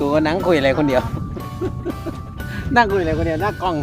ดูก็นั่งคุยอะไรคนเดียว นั่งคุยอะไรคนเดียวหน้ากล้อง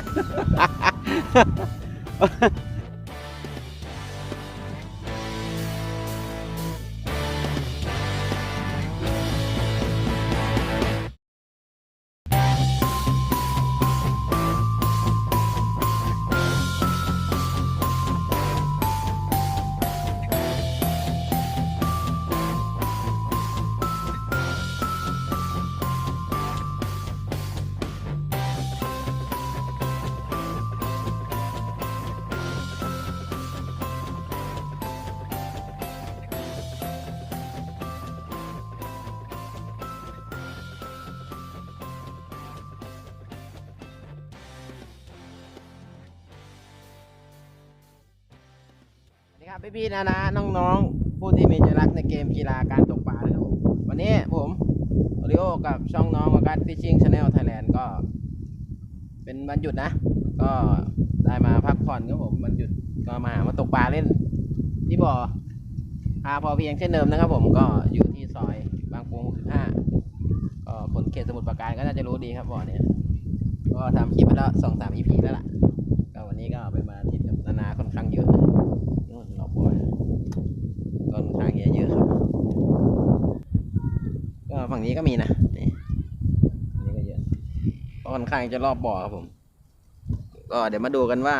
บพี่ๆนะนะน้องๆ ผู้ที่มีใจรักในเกมกีฬาการตกปลานะครับผมวันนี้ผมโอริโอกับช่องน้องการฟิชชิ่งชาแนลไทยแลนด์ก็ เป็นวันหยุดนะ ก็ได้มาพักผ่อนครับผมวันหยุดก็มาหามาตกปลาเล่น ที่บ่อพาพอเพียงเช่นเดิมนะครับผมก็อยู่ที่ซอยบางปู65ก็คนเขตสมุทรปราการก็น่าจะรู้ดีครับบ่อเนี้ยก็ทำคลิปไปแล้วสองสามอีพีแล้วล่ะ ก็วันนี้ก็ไปมาที่กับนานาค่อนข้างเยอะนะ นู่นรอบบอยต้นทางเยอะเยอะครับ ก็ฝั่งนี้ก็มีนะนี่ฝั่งนี้ก็เยอะก็ ค่อนข้างจะรอบบ่อครับผม ก็เดี๋ยวมาดูกันว่า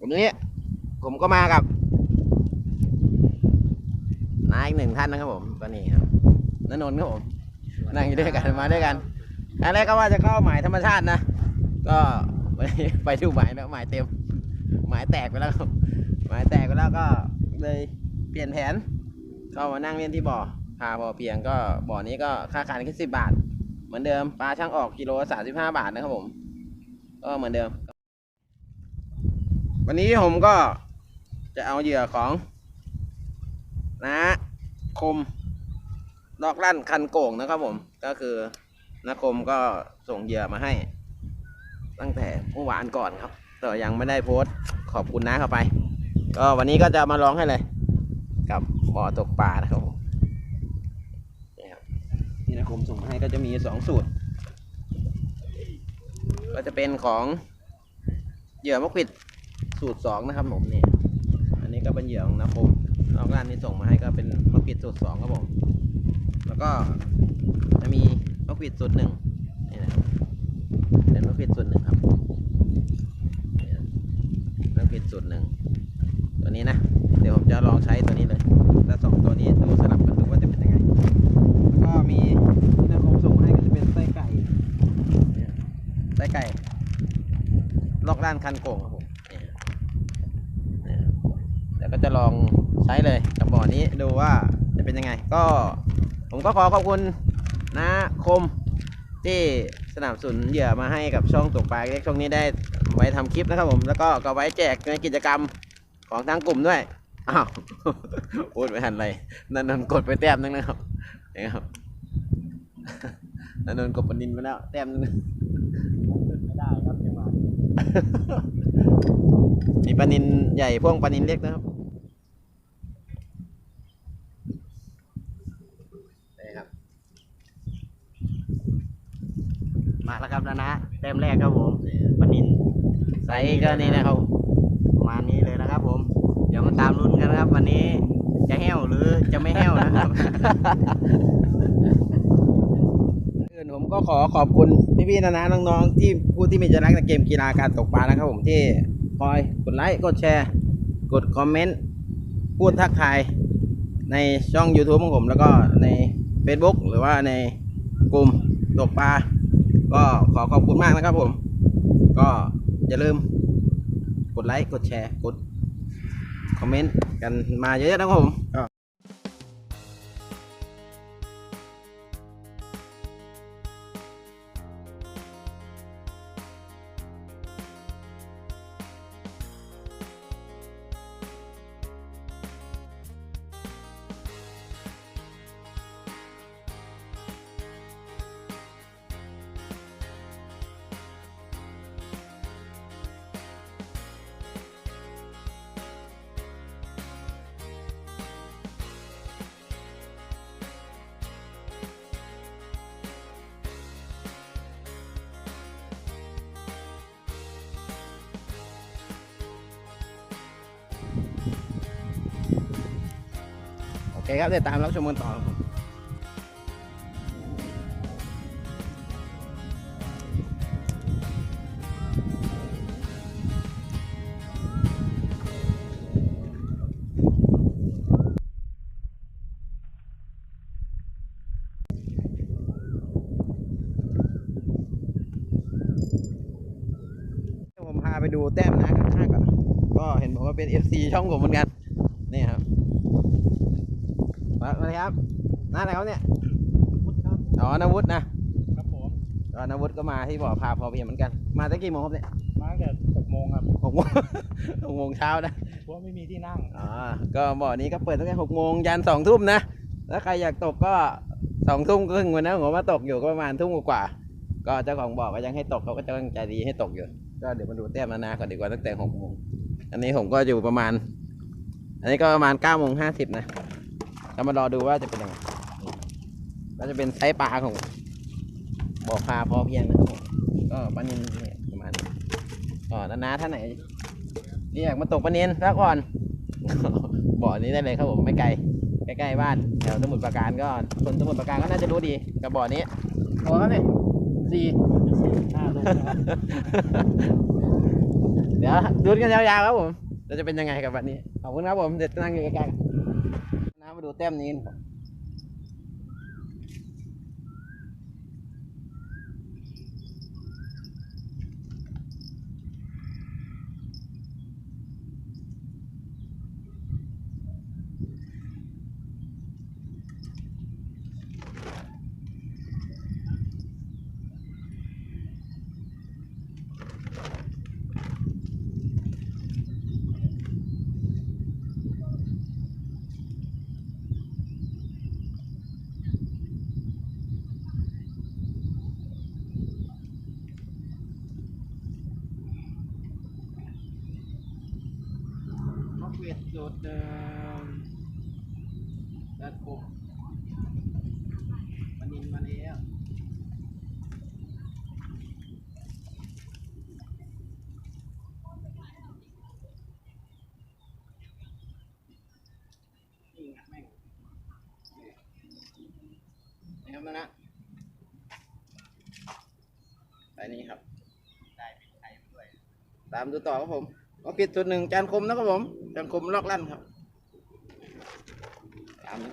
วันนี้ผมก็มากับนายอีกหนึ่งท่านนะครับผมก็นี่ครับนนนท์ครับผมนั่งอยู่ด้วยกันมาด้วยกันอันแรกก็ว่าจะเข้าหมายธรรมชาตินะ ก็ไปดูหมายแล้วหมายเต็ม หมายแตกไปแล้วครับหมายแตกไปแล้วก็เลยเปลี่ยนแผน ก็มานั่งเล่นที่บ่อพาพอเพียงก็บ่อนี้ก็ค่าขายแค่สิบบาท เหมือนเดิมปลาช่างออกกิโลสามสิบห้าบาทนะครับผม ก็เหมือนเดิม วันนี้ผมก็จะเอาเหยื่อของ นะคมดอกลั่นคันโก่งนะครับผม ก็คือนะคมก็ส่งเหยื่อมาให้ ตั้งแต่เมื่อวานก่อนครับ แต่ยังไม่ได้โพสต์ขอบคุณนะเข้าไป ก็วันนี้ก็จะมาลองให้เลย กับบ่อตกปลานะครับ ที่นะคมส่งมาให้ก็จะมีสองสูตร ก็จะเป็นของเหยื่อมะขิดสูตรสองนะครับผมนี่อันนี้ก็เป็นเหยื่อของนะคมนอกด้านนี้ส่งมาให้ก็เป็นมะขิดสูตรสองครับผมแล้วก็จะมีมะขิดสูตรหนึ่งนี่นะเป็นมะขิดสูตรหนึ่งครับเรื่องผิดสุดหนึ่งตัวนี้นะ เดี๋ยวผมจะลองใช้ตัวนี้เลยถ้าสองตัวนี้ดูสลับกันดูว่าจะเป็นยังไง แล้วก็มีที่นคมส่งให้ก็จะเป็นไส้ไก่เนี่ย ไส้ไก่ลอกด้านคันโก่งครับผมเดี๋ยวก็จะลองใช้เลยกับบ่อนี้ดูว่าจะเป็นยังไง ก็ผมก็ขอขอบคุณนะคมที่สนับสนุนเหยื่อมาให้กับช่องตกปลาเล็กช่องนี้ได้ไว้ทำคลิปนะครับผมแล้วก็ก็ไว้แจกในกิจกรรมของทางกลุ่มด้วยอ้าวพูดไม่ทันไรนันนนกดไปแต้มนึงนะครับนี่ครับนันนนกดปนินไปแล้วแต้มนึง ไม่ได้ครับจังหวะมีปลานินใหญ่พ่วงปลานินเล็กนะครับนี่ครับ มาแล้วครับนะนะเต็มแรกครับผมปนินไซส์ก็นี่นะครับประมาณนี้เลยนะครับ ผม เดี๋ยวมาตามลุ้นกันนะครับ วันนี้จะแห้วหรือจะไม่แห้วนะครับอื่นผม ก็ขอขอบคุณพี่ๆนะนะน้องๆ ที่ผู้ที่มีใจรักในเกมกีฬาการตกปลานะครับผมที่คอยกดไลค์กดแชร์ กดคอมเมนต์พูดทักทายในช่อง YouTube ของผมแล้วก็ใน Facebook หรือว่าในกลุ่มตกปลา ก็ขอขอบคุณมากนะครับผม ก็อย่าลืมกดไลค์กดแชร์กดคอมเมนต์กันมาเยอะๆนะครับผม ครับเดี๋ยวตามรับชมกันต่อครับผมผมพาไปดูแต้มนะข้างๆก่อน ก็เห็นบอกว่าเป็น FC ช่องผมเหมือนกัน นี่ครับ มาเลยครับน้าอะไรเขาเนี่ยอ๋อนวุฒินะครับผมก็นวุฒิก็มาที่บ่อพาพอเพียงเหมือนกัน มาตั้งกี่โมงครับเนี่ย มาตั้งแต่หกโมงครับหกโมงหกโมงเช้านะเพราะว่าไม่มีที่นั่งอ๋อก็บ่อนี้ก็เปิดตั้งแต่หกโมงยันสองทุ่มนะแล้วใครอยากตกก็สองทุ่มครึ่งวันนั้นผมมาตกอยู่ก็ประมาณทุ่มกว่าๆก็เจ้าของบ่อก็ยังให้ตกเขาก็จะใจดีให้ตกอยู่ ก็เดี๋ยวมาดูแต้มนานาก่อนดีกว่าตั้งแต่หกโมงอันนี้ผมก็อยู่ประมาณ อันนี้ก็ประมาณเก้าโมงห้าสิบนะ เรามารอดูว่าจะเป็นยังไงก็จะเป็นไซส์ปลาของบ่อปลาพอเพียงนะครับผมก็ปลานินเนี่ยประมาณนี้ก็นานาท่านไหนเรียกมาตกปลานินซะก่อนบ่อนี้ได้เลยครับผมไม่ไกลใกล้ๆบ้านแถวสมุทรปราการก็คนสมุทรปราการก็น่าจะรู้ดีกับบ่อนี้พอครับเนี่ยสี่หน้าลงนะครับเดี๋ยวดูกันยาวๆครับผมเราจะเป็นยังไงกับวันนี้ขอบคุณครับผมเดี๋ยวนั่งอยู่ใกล้ๆน้ำมา ดูแต้มนี้นะครับ มะเขือสูตรเดิมดัดปุกปนินมาแล้วนี่ไงแม่งนี่ครับนะนะไปนี่ครับ ได้เป็นไข่ด้วย ตามดูต่อครับผม ก็ปิดจุดหนึ่งจานคมนะครับผม สังคมลอกลั่นครับตามนี้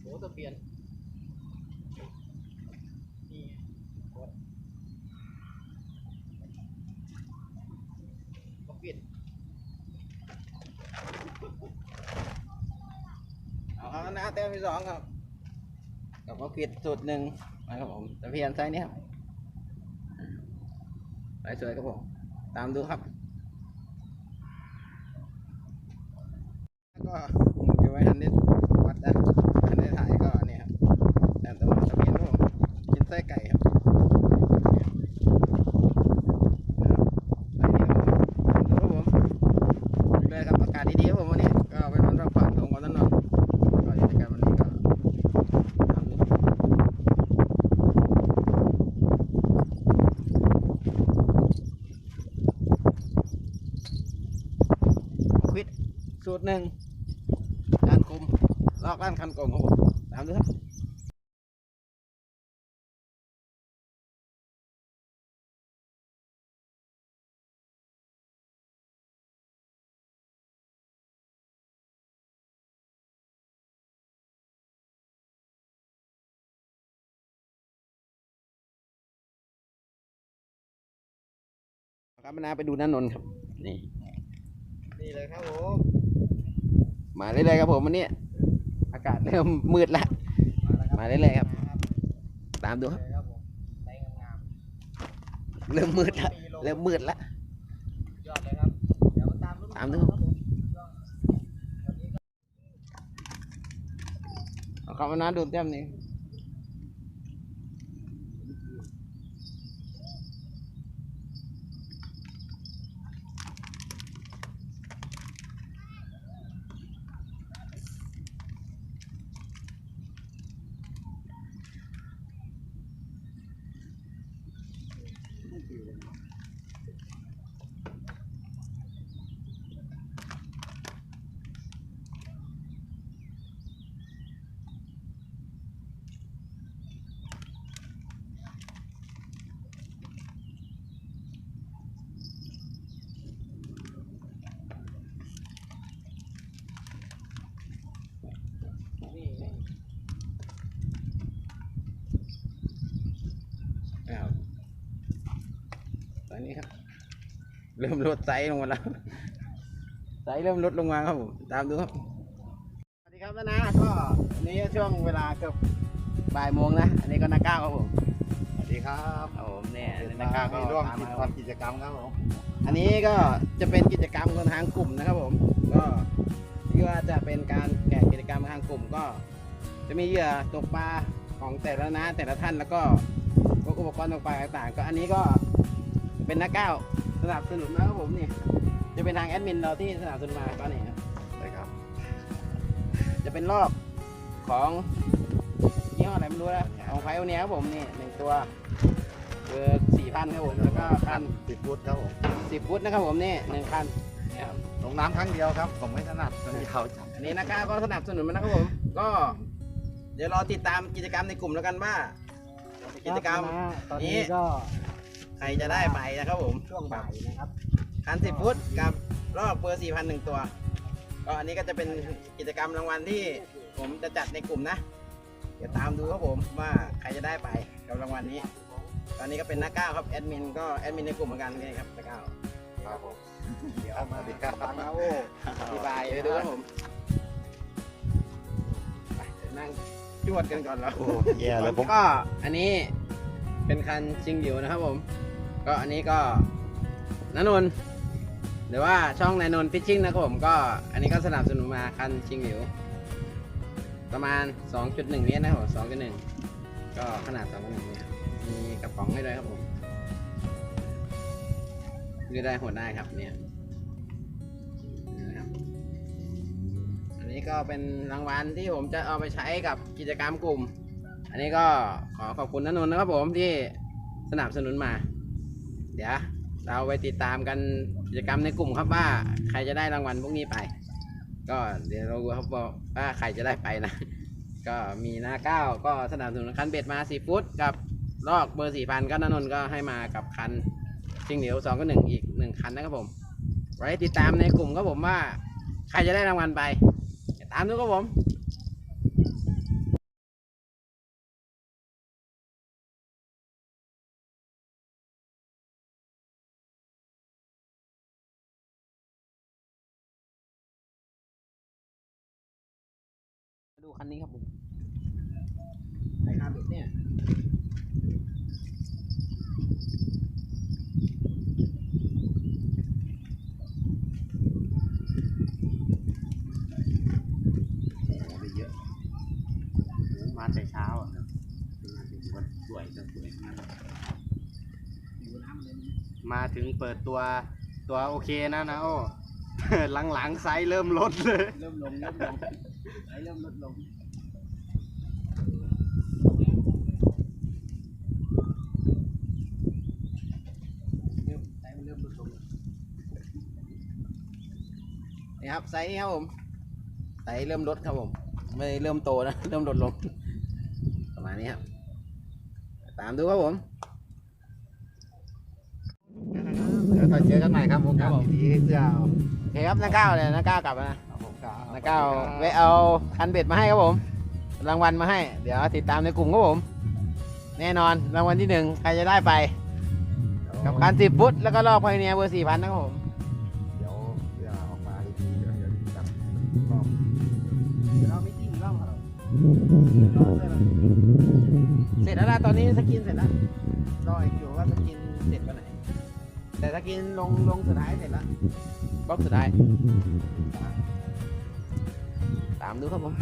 โหตะเพียนนี่กดก็ปิดเอาครับนะ แต้มที่สองครับกับก็ปิดสุดหนึ่งนะครับผมตะเพียนไซส์นี้ครับไปสวยครับผมตามดูครับ ก็ผมจะไว้ทันได้วัดนะทันได้ถ่ายก็เนี่ยครับแต่ตะวันตะเพียนครับผมกินไส้ไก่ครับเนี่ยนะครับไปนี่ครับผมดูครับผมเลยครับอากาศดีๆครับผมวันนี้ก็เป็นวันพักผ่อนของวันนั้นนอนก็กิจกรรมวันนี้ก็ทำดูครับควิดสูตร หนึ่งจานคมลอกล้านคันกลมครับผมตามดูครับครับมานาไปดูน้านนท์ครับ นี่ นี่เลยครับผม มาเรื่อยๆครับผมวันนี้อากาศเริ่มมืดแล้วมาเรื่อยๆครับ ตามดูครับ เริ่มมืดละเริ่มมืดละยอดเลยครับเดี๋ยวตามดูครับเอาเข้ามานะดูเต็มนี่อ้าวตอ นนี้ครับ เริ่มลดไซส์ลงมาแล้วไซส์เริ่มลดลงมาครับผมตามดูครับสวัสดีครับนะนะก็อันนี้ช่วงเวลาเกือบบ่ายโมงนะ อันนี้ก็นักก้าวครับผมสวัสดีครับครับผมเนี่ยเป็นนักก้าวก็ร่วมตามกิจมากรรมกิจกรรมครับผมอันนี้ก็จะเป็นกิจกรรมของทางกลุ่มนะครับผม ก็ที่ว่าจะเป็นการแข่งกิจกรรมทางกลุ่มก็ จะมีเหยื่อตกปลาของแต่ละนะแต่ละท่านแล้วก็พวกอุปกรณ์ตกปลาต่างๆ ก็อันนี้ก็ เป็นนักก้าวสนับสนุนนะครับผมนี่จะเป็นทางแอดมินเราที่สนับสนุนมาก็นี่ครับใช่ครับ จะเป็นรอบของยี่ห้ออะไรไม่รู้นะของไพโอเนียครับผมนี่หนึ่งตัวเบอร์สี่พันครับผมแล้วก็คันติดฟุตครับผมสิบฟุตนะครับผมนี่หนึ่งคันเนี่ยครับลงน้ำครั้งเดียวครับ ผมไม่ถนัดมันยาวจังอันนี้นะครับก็สนับสนุนมานะครับผม ก็เดี๋ยวรอติดตามกิจกรรมในกลุ่มแล้วกันว่ากิจกรรมตอนนี้นี้ก็ใครจะได้ไปนะครับผมช่วงบ่ายนะครับคันสิบฟุตกับรอบเบอร์สี่พันหนึ่งตัว ก็อันนี้ก็จะเป็นกิจกรรมรางวัลที่ผมจะจัดในกลุ่มนะ เดี๋ยวตามดูครับผมว่าใครจะได้ไปกับรางวัลนี้ ตอนนี้ก็เป็นนักก้าวครับแอดมินก็แอดมินในกลุ่มเหมือนกันนี่ครับนักก้าวครับผมเดี๋ยวมาดีครับฟังนะโอ้อธิบายไปดูครับผมไปเดี๋ยวนั่งจวดกันก่อนแล้วโอ้แย่เลยผมก็อันนี้เป็นคันชิงหลิวนะครับผม ก็อันนี้ก็นนนหรือว่าช่องนายนนท์ฟิชชิ่งนะครับผมก็อันนี้ก็สนับสนุนมาคันชิงหิว ประมาณ 2.1 เมตรนะครับผม2.1 ก็ขนาด 2.1เมตรมีกระป๋องให้ด้วยครับผมยืดได้หดได้ครับเนี่ยนี่นะครับอันนี้ก็เป็นรางวัลที่ผมจะเอาไปใช้กับกิจกรรมกลุ่ม อันนี้ก็ขอขอบคุณนนนท์นะครับผมที่สนับสนุนมา เดี๋ยวเราไปติดตามกันกิจกรรมในกลุ่มครับว่าใครจะได้รางวัลพวกนี้ไป ก็เดี๋ยวเราดูครับว่าใครจะได้ไปนะ ก็มีหน้าเก้าก็สนับสนุนคันเบ็ดมาสี่ฟุตกับลอกเบอร์สี่พันก็นนนก็ให้มากับคันชิงเหนียวสองก็หนึ่งอีกหนึ่งคันนะครับผม ไว้ติดตามในกลุ่มครับผมว่า ใครจะได้รางวัลไปติดตามดูครับผม ดูคันนี้ครับผมไอคาบิดเนี่ยไปเยอะโอ้มาแต่เช้าอะมาถึงวันสวยจะสวยมากอยู่น้ำเลยนะมาถึงเปิดตัวตัวโอเคนะนะโอ้หลังๆไซส์เริ่มลดเลย เริ่มลงเริ่มลงไอ เริ่มลดลงเริ่มไซส์มันเริ่มลดลงนี่ครับไซส์นี้ครับผมไซส์เริ่มลดครับผม ไม่เริ่มโตนะ เริ่มลดลง ประมาณนี้ครับ ตามดูครับผมเดี๋ยวเจอกันใหม่ครับโอกาสดีๆที่จะเอาโอ เคครับนักก้าวเลยนักก้าวกลับมานะครับผมครับนักก้าวไปเอาคันเบ็ดมาให้ครับผม รางวัลมาให้ เดี๋ยวติดตามในกลุ่มครับผม แน่นอนรางวัลที่หนึ่งใครจะได้ไปกับคันสิบฟุตแล้วก็รอบไพเนียเบอร์สี่พันนะครับผมเดี๋ยวเดี๋ยวออกมาดีๆเดี๋ยวเดี๋ยวจับรอบเราไม่จริงรอบครับเสร็จแล้วล่ะตอนนี้สกินเสร็จแล้วรออีกอยู่ว่าจะกินเสร็จวันไหน แต่ถ้ากินลงลงสุดท้ายเสร็จแล้วบล็อกสุดท้ายตามดูครับผม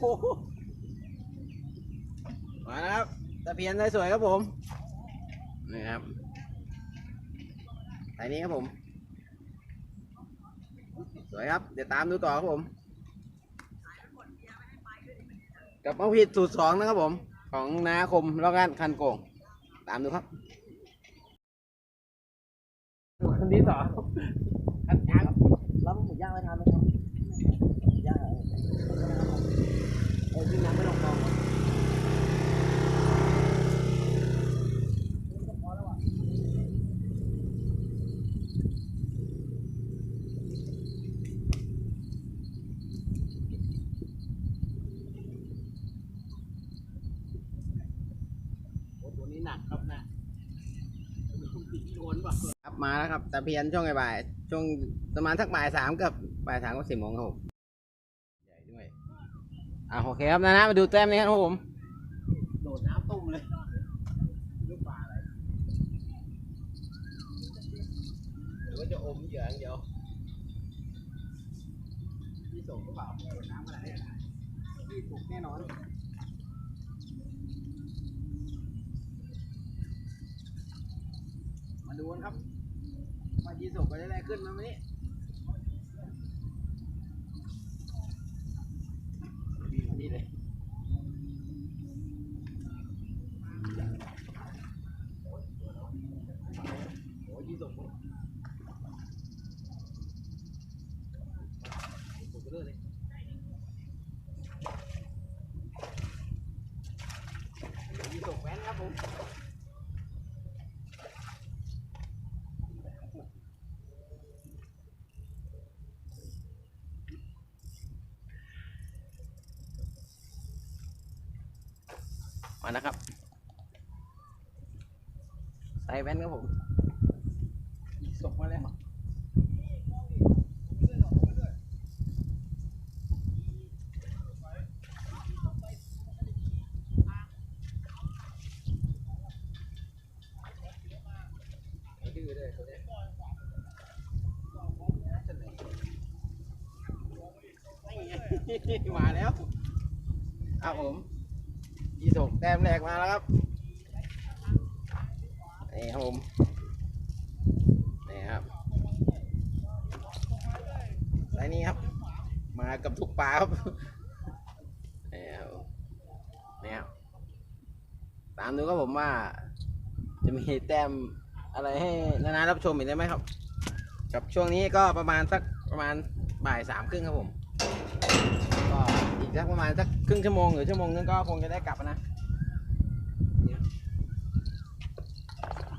โหมาครับตะเพียนสวยๆครับผมนี่ครับสายนี้ครับผม สวยครับ เดี๋ยวตามดูต่อครับผมกับมะผิดสูตรสองนะครับผม ของนาคมแล้วกันคันโกง ตามดูครับคนที่สองคันกลาง แล้วหมูย่างไม่ทานไหมครับย่างอะไรเออที่ยังไม่ลงกอง โอ้ตัวนี้หนักครับนะครับ มาแล้วครับตะเพียนช่วงบ่ายช่วงประมาณสักบ่ายสามกับบ่ายสามกับสี่โมงครับผมใหญ่ด้วยอ่าโอเคครับนะนะมาดูแต้มนี้ครับผมโดดน้ำตุ้มเลยลูกปลาอะไรหรือว่าจะอมเหยื่ออย่างเดียวพี่ส่งก็เปล่าโดนน้ำอะไรเนี่ยพี่ถูกแน่นอน มาดูกันครับ ว่ายีสุกไรขึ้นไหมวันนี้วิ่งมานี่เลยโอ้ยยีสุกสุกไปเรื่อยเลยยีสุกแว้นครับผม มา นะครับ ใส่แว่นครับผมส่งมาแล้วดื้อเลยตัวเนี้ยมาแล้วครับผม ยีส่ง แต้มแรกมาแล้วครับ นี่ครับผมนี่ครับสายนี้ครับ มากับทุกปลาครับนี่ครับนี่ครับตามดูครับผมว่า จะมีแต้มอะไรให้นานารับชมอีกได้ไหมครับ กับช่วงนี้ก็ประมาณสักประมาณบ่ายสามครึ่งครับผม ก็อีกสักประมาณสักครึ่งชั่วโมงหรือชั่วโมงนึงก็คงจะได้กลับนะเนี่ย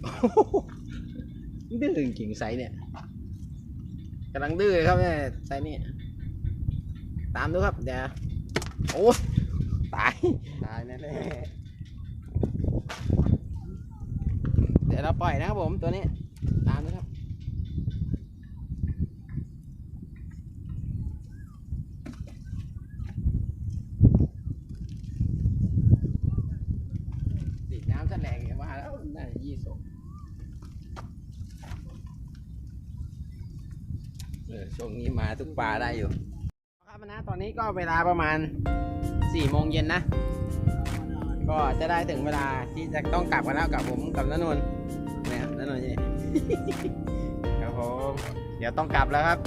ดูครับโอ้โหนี่ครับผมมีสุกกันแม่นครับผมโอ้โหดื้อจริงๆไซส์เนี่ยกำลังดื้อเลยครับเนี่ยไซส์นี่ตามดูครับเดี๋ยวโอ้ยตายตายแน่เดี๋ยวเราปล่อยนะครับผมตัวนี้ ตามดูครับ ดีดน้ำแสลงเนี่ยมาแล้วน่าจะยี่สิบ เออ ช่วงนี้มาทุกปลาได้อยู่ ครับนะตอนนี้ก็เวลาประมาณ4โมงเย็นนะ ก็จะได้ถึงเวลาที่จะต้องกลับกันแล้วกับผมกับนนนท์เนี่ยนนนท์นี่ ครับผมเดี๋ยวต้องกลับแล้วครับ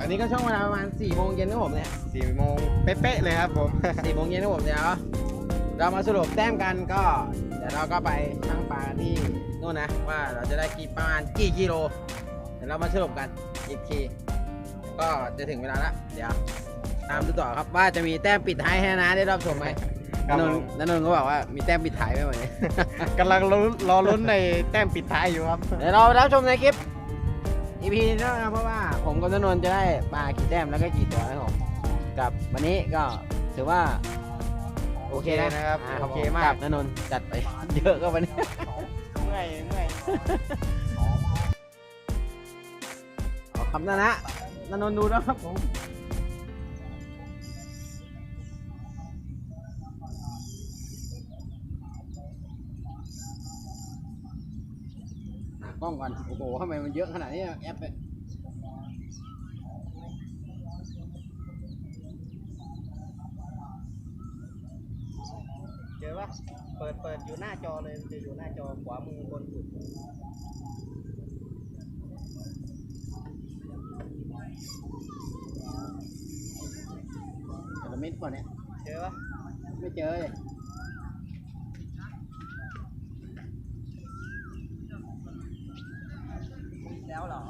อันนี้ก็ช่วงเวลาประมาณ4โมงเย็นนะผมเนี่ยสี่โมงเป๊ะๆเลยครับผม4โมงเย็นนะผมเดี๋ยวเรามาสรุปแต้มกันก็ เดี๋ยวเราก็ไปชั่งปลากันที่นู่นนะ ว่าเราจะได้กี่ประมาณกี่กิโลเดี๋ยวเรามาสรุปกัน อีกที ก็จะถึงเวลาละเดี๋ยวตามดูต่อครับว่าจะมีแต้มปิดท้ายให้นะได้รับชมไหมครับนผมนท์นนท์ก็บอกว่ามีแต้มปิดท้ายไหมวันนี้ กำลังลุ้นรอลุ้นในแต้มปิดท้ายอยู่ครับ เดี๋ยวเรารับชมในคลิป EP นี้นะครับเพราะว่าผมกับนนท์จะได้ปลากี่แต้มแล้วก็กี่ตัวนะครับผมกับวันนี้ก็ถือว่า โอเคนะโอเคนะครับาโอเคมากกับนนท์จัดไป เยอะก็วันนี้ เมื่อยเมื่อย เอาคำนั้นนะนนท์ดูนะครับผมหากล้องก่อนโอ้โหทำไมมันเยอะขนาดนี้แอปเนี่ยเจอปะเปิดเปิดอยู่หน้าจอเลยมันจะอยู่หน้าจอขวามือบนสุด แต่ละเม็ดกว่าเนี้ยเจอปะไม่เจอเลยแล้วเหรอ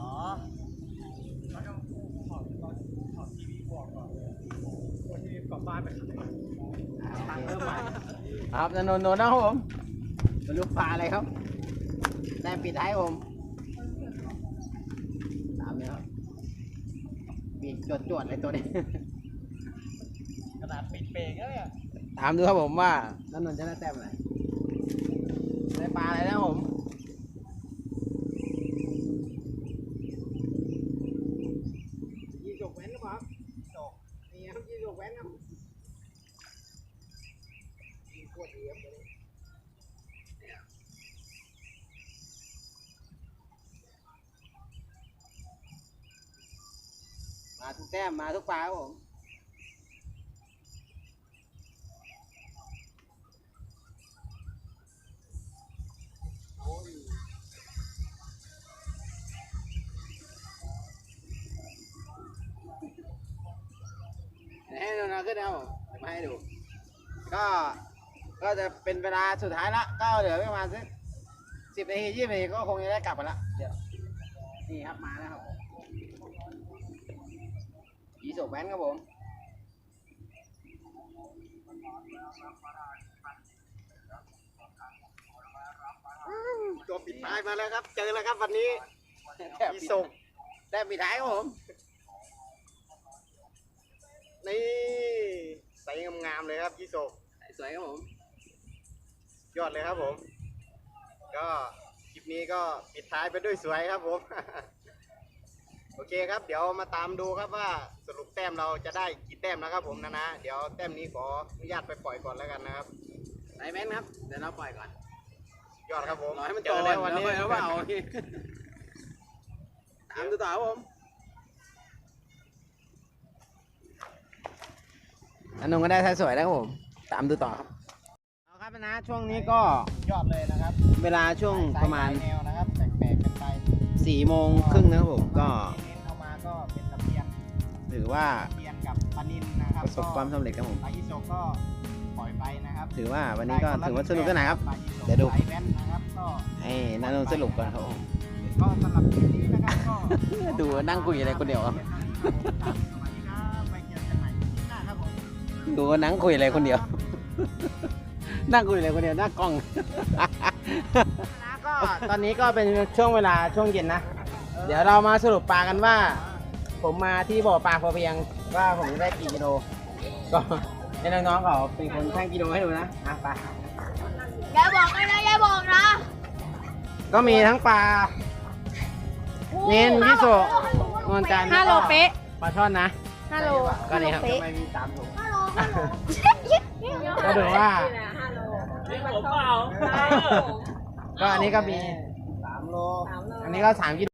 ครับนนท์นนท์นะครับผมมาดูปลาอะไรครับแต้มปิดท้ายผมตามเนี่ยครับปีก จวดจวดๆเลยตัวนี้ ขนาดปิดเบรกแล้วเนี่ย ถามดูครับผมว่านนนท์จะได้แต้มอะไรได้ปลาอะไรนะครับผมยี่จกแว้นหรือเปล่าครับจกนี่ครับยี่จกแว้นครับยิงโคตรดีครับตัวนี้เนี่ย มาทุกแต้มมาทุกปลาครับผมเดี๋ยวให้ดูนะขึ้นนะครับผมเดี๋ยวมาให้ดู ก็ก็จะเป็นเวลาสุดท้ายละก็เหลือประมาณสักสิบนาทียี่สิบนาทีก็คงจะได้กลับกันละเดี๋ยวนี่ครับมาแล้วครับ ผมยีสกแว้นครับผมตัวปิดท้ายมาแล้วครับ เจอแล้วครับวันนี้แต้มยีปิดส่งแต้มปิดท้ายครับผม นี่ใสงามๆเลยครับยีส่งสวยครับผม ยอดเลยครับผม ก็คลิปนี้ก็ปิดท้ายไปด้วยสวยครับผม โอเคครับ เดี๋ยวมาตามดูครับว่าสรุปแต้มเราจะได้กี่แต้มนะครับ ผมนะนะ เดี๋ยวแต้มนี้ขออนุญาตไปปล่อยก่อนแล้วกันนะครับไอแมนครับ เดี๋ยวเราปล่อยก่อนยอดครับผมรอให้มันเจโตอแล้แล้วววัวันนนี้นี้แล้วเปล่าโอเคตามดูต่อครับผม อันนงก็ได้ท้ายสวยแล้วครับผม ตามดูต่อครับเอาครับนะช่วงนี้ก็ยอดเลยนะครับเวลาช่วงประมาณ สยแนวนะครับแปลกๆกันไป 4โมงครึ่งนะครับผมก็ ถือว่าตะเพียนกับปลานินนะครับประสบความสำเร็จครับผมปลายิโซก็ปล่อยไปนะครับ ถือว่าวันนี้ก็ถือว่าสนุกสนานครับปลายิโซเดี๋ยวดูสายแว่นนะครับก็ให้นันนงสรุปก่อนครับผมก็สำหรับคลิปนี้นะครับก็ดูนั่งคุยอะไรคนเดียวครับสวัสดีครับไปเจอกันใหม่คลิปหน้าครับผมดูว่านั่งคุยอะไรคนเดียว นั่งคุยอะไรคนเดียวหน้ากล้องนะก็ตอนนี้ก็เป็นช่วงเวลาช่วงเย็นนะ เดี๋ยวเรามาสรุปปลากันว่า ผมมาที่บ่อปลาพอเพียงว่าผมจะได้กี่กิโล ก็ให้น้องๆเขาเป็นคนชั่งกิโลให้ดูนะอะไปอย่าบอกนะอย่าบอกนะก็มีทั้งปลา เน้นพิโซนวลจันทร์ห้าโลเป๊ะปลาช่อนนะห้าโลก็นี่ครับเป๊ะไม่มีสามถุงห้าโลห้าโลก็ดูว่าห้าโลก็อันนี้ก็มีสามโลอันนี้ก็สามกิโล